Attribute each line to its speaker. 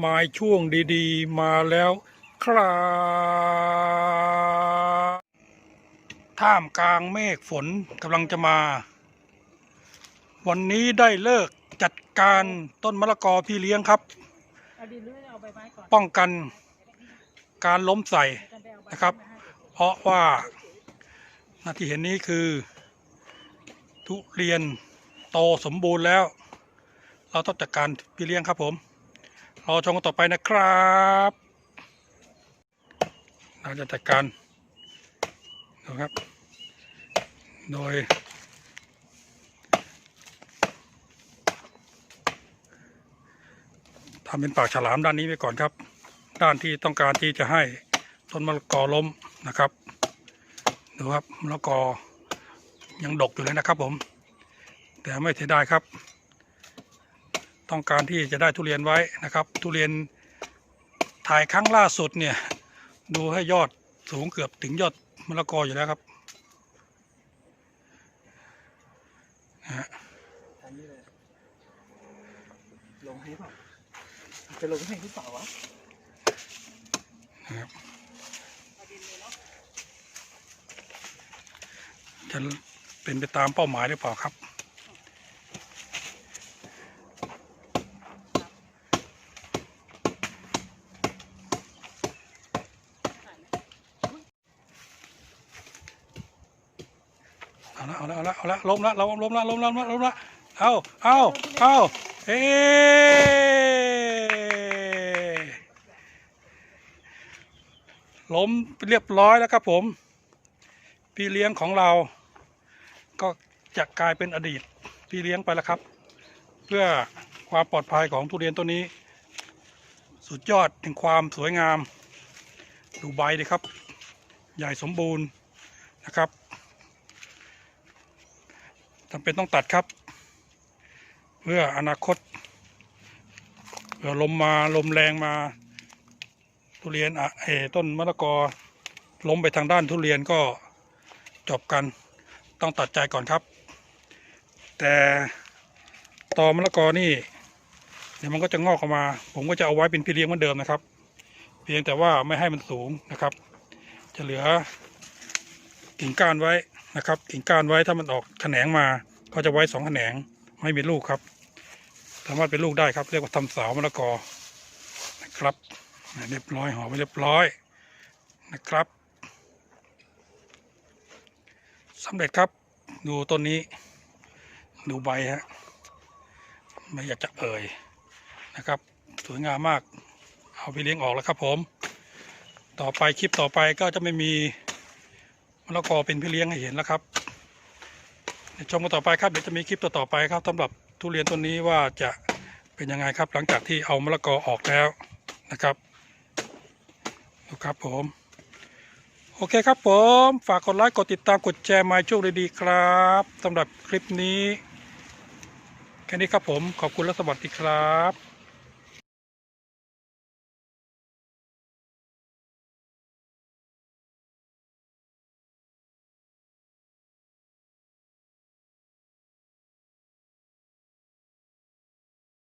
Speaker 1: หมายช่วงดีๆ มาแล้วครับท่ามกลางเมฆฝนกำลังจะมา วันนี้ได้เลิกจัดการต้นมะละกอพี่เลี้ยงครับ
Speaker 2: เอาดินหรือเอาใบไม้ก่อน
Speaker 1: ป้องกันการล้มใส่
Speaker 2: กันไปเอาในะ
Speaker 1: ครับ
Speaker 2: ไม้ให้
Speaker 1: เพราะว่าหน้าที่เห็นนี้คือ ทุเรียนโตสมบูรณ์แล้ว เราต้องจัดการพี่เลี้ยงครับผม รอชมกันต่อไปนะครับเราจะจัดการนะครับ โดย ทำเป็นปากฉลามด้านนี้ไปก่อนครับ ด้านที่ต้องการที่จะให้ต้นมะละกอล้มนะครับดูครับมะละกอยังดกอยู่เลยนะครับผม แต่ไม่เสียดายครับ ต้องการที่จะได้ทุเรียนไว้นะครับ ทุเรียนถ่ายครั้งล่าสุดเนี่ย ดูให้ยอดสูงเกือบถึงยอดมะละกออยู่แล้วครับนะฮะ
Speaker 3: อันนี้เลยลงให้เปล่าจะลงให้หรือเปล่าวะ
Speaker 1: นะครับจะเป็นไปตามเป้าหมายหรือเปล่าครับ เอาละเอาละเอาละเอาละล้มละล้มล้มละล้มละล้มละล้มละเอาเอาเอาเฮ้ล้มเรียบร้อยแล้วครับผม พี่เลี้ยงของเรา ก็จะกลายเป็นอดีต พี่เลี้ยงไปแล้วครับ เพื่อความปลอดภัยของทุเรียนตัวนี้ สุดยอดถึงความสวยงาม ดูใบดิครับ ใหญ่สมบูรณ์นะครับ จำเป็นต้องตัดครับ เพื่ออนาคตเผื่อลมมาลมแรงมา ทุเรียนอะเอต้นมะละกอล้มไปทางด้านทุเรียนก็จบกันต้องตัดใจก่อนครับ แต่ตอมะละกอนี่เดี๋ยวมันก็จะงอกออกมา ผมก็จะเอาไว้เป็นพี่เลี้ยงเหมือนเดิมนะครับ เพียงแต่ว่าไม่ให้มันสูงนะครับ จะเหลือกิ่งก้านไว้ นะครับกิ่งก้านไว้ถ้ามันออกแขนงมาก็จะไว้สองแขนงไม่มีลูกครับ สามารถเป็นลูกได้ครับ เรียกว่าทำสาวมะละกอนะครับเรียบร้อยห่อไว้เรียบร้อยนะครับสำเร็จครับ ดูต้นนี้ ดูใบฮะไม่อยากจะเอ่ยนะครับ สวยงามมาก เอาไปเลี้ยงออกแล้วครับผม ต่อไปคลิปต่อไปก็จะไม่มีะละกอเป็นพี่เลี้ยงให้เห็นแล้วครับชมกันต่อไปครับเดี๋ยวจะมีคลิปต่อๆไปครับสำหรับทุเรียนต้นนี้ว่าจะเป็นยังไงครับ หลังจากที่เอามะละกอออกแล้วนะครับดูครับผมโอเคครับผม ฝากกดไลค์กดติดตามกดแชร์มาช่วงดีๆครับสำหรับคลิปนี้ แค่นี้ครับผมขอบคุณและสวัสดีครับ